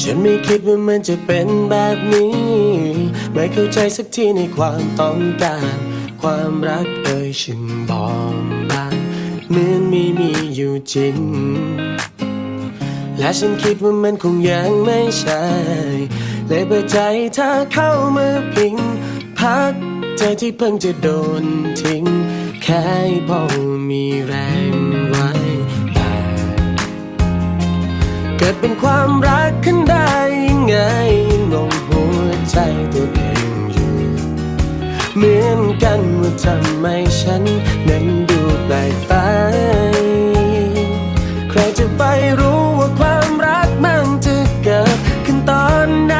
ฉันไม่คิดว่ามันจะเป็นแบบนี้ ไม่เข้าใจสักทีในความต้องการ ความรักเอ่ยฉันบอบบางเหมือนไม่มีอยู่จริง และฉันคิดว่ามันคงยังไม่ใช่ เลยเปิดใจเธอเข้ามาพิง พักใจที่เพิ่งจะโดนทิ้ง แค่พอมีแรงไว้แต่เกิดเป็นความรักขึ้นได้ ตัวเองอยู่เหมือนกันว่าทำไมฉันนั้นดูแปลกไป ใครจะไปรู้ว่าความรักมันจะเกิดขึ้นตอนไหน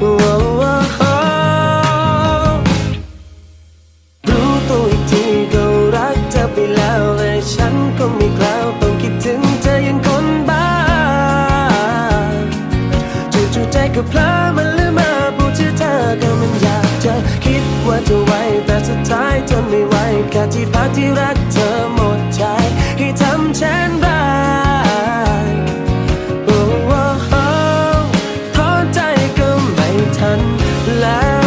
โอ้โอ้รู้ตัวอีกทีก็รักเธอไปแล้วและฉันก็ไม่กล้าต้องคิดถึง ทนไม่ไหวแค่ที่พักที่รักเธอหมดใจ ให้ทำเช่นไรโอ้โอ้โอ้อใจก็ไม่ทันแล้ว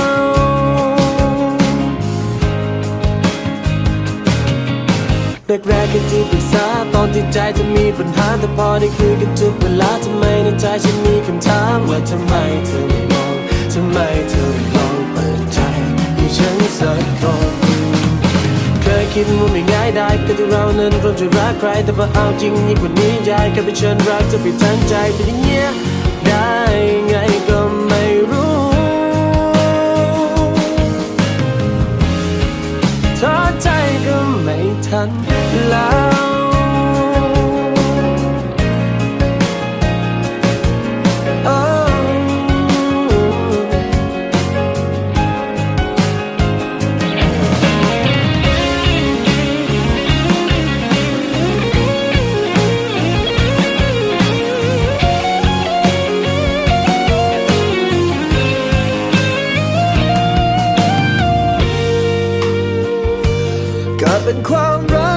แรกๆก็ที่ปรึกษาตอนที่ใจจะมีปัญหาแต่พอได้คุยกันทุกเวลาทำไมในใจฉันมีคำถามว่าทำไมเธอไม่มองทำไมเธอไม่ลองเปิดใจให้ฉันสักคน คิดว่าไม่ง่ายได้ก็ที่เรานั้นเราจะรักใครแต่พอเอาจริงยิ่งกว่านี้ยายแค่ไปเชิญรักจะไปทั้งใจเป็นอย่างเงี้ยได้ไงก็ไม่รู้ท้อใจก็ไม่ทันแล้ว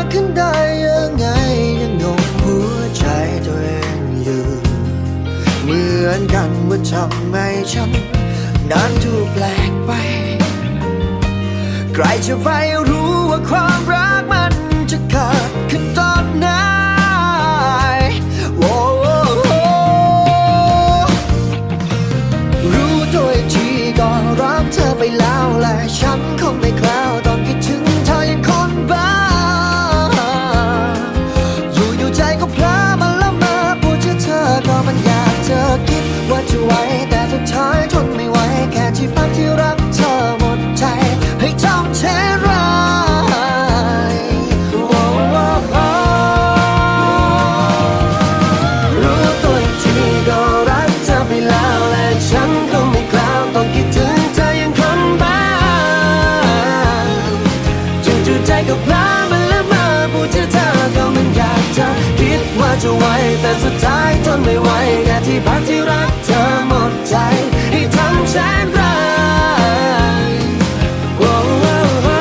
ากขึ้นได้ยังไงยังงงหัวใจตัวเองอยู่ เหมือนกันว่าทำไมฉันนั้นดูแปลกไป ใครจะไปรู้ว่าความ สุดท้ายทนไม่ไหวแค่ที่พักที่รักเธอหมดใจ ให้ทำเช่นรโอ้โอ้โอ้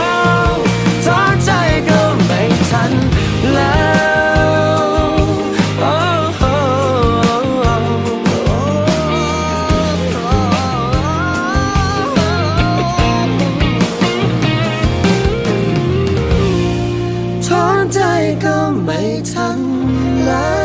ถอนใจก็ไม่ทันแล้วโอ้โอ้ถอนใจก็ไม่ทันแล้ว